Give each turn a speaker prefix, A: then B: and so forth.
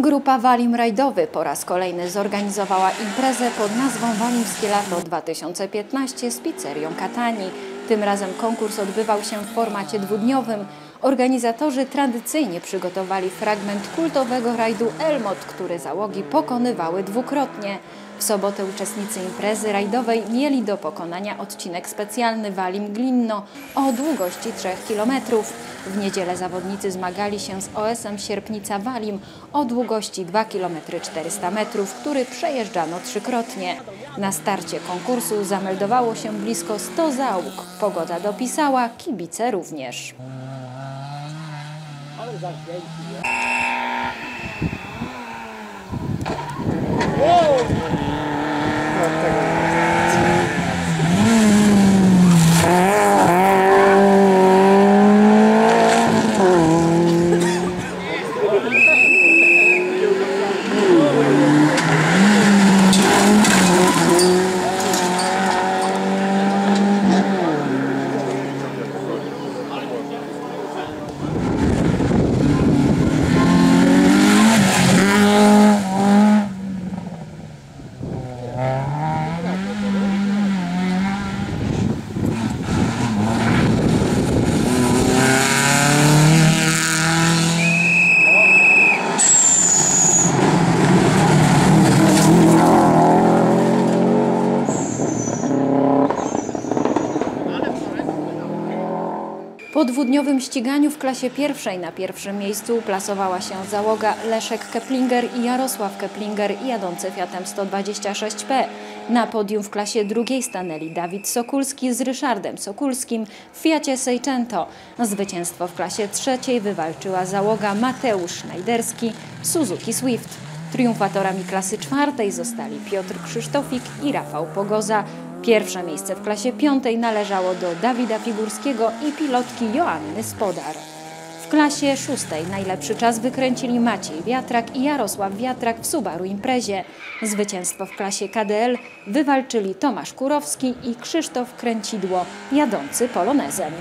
A: Grupa Walim Rajdowy po raz kolejny zorganizowała imprezę pod nazwą Walimskie Lato 2015 z pizzerią Katani. Tym razem konkurs odbywał się w formacie dwudniowym. Organizatorzy tradycyjnie przygotowali fragment kultowego rajdu Elmot, który załogi pokonywały dwukrotnie. W sobotę uczestnicy imprezy rajdowej mieli do pokonania odcinek specjalny Walim Glinno o długości 3 km. W niedzielę zawodnicy zmagali się z OS-em Sierpnica Walim o długości 2 km 400 metrów, który przejeżdżano trzykrotnie. Na starcie konkursu zameldowało się blisko 100 załóg. Pogoda dopisała, kibice również. horas às 10 horas. Po dwudniowym ściganiu w klasie pierwszej na pierwszym miejscu uplasowała się załoga Leszek Keplinger i Jarosław Keplinger jadący Fiatem 126P. Na podium w klasie drugiej stanęli Dawid Sokulski z Ryszardem Sokulskim w Fiacie Seicento. Zwycięstwo w klasie trzeciej wywalczyła załoga Mateusz Schneiderski Suzuki Swift. Triumfatorami klasy czwartej zostali Piotr Krzysztofik i Rafał Pogoza. Pierwsze miejsce w klasie piątej należało do Dawida Figurskiego i pilotki Joanny Spodar. W klasie szóstej najlepszy czas wykręcili Maciej Wiatrak i Jarosław Wiatrak w Subaru Imprezie. Zwycięstwo w klasie KDL wywalczyli Tomasz Kurowski i Krzysztof Kręcidło, jadący polonezem.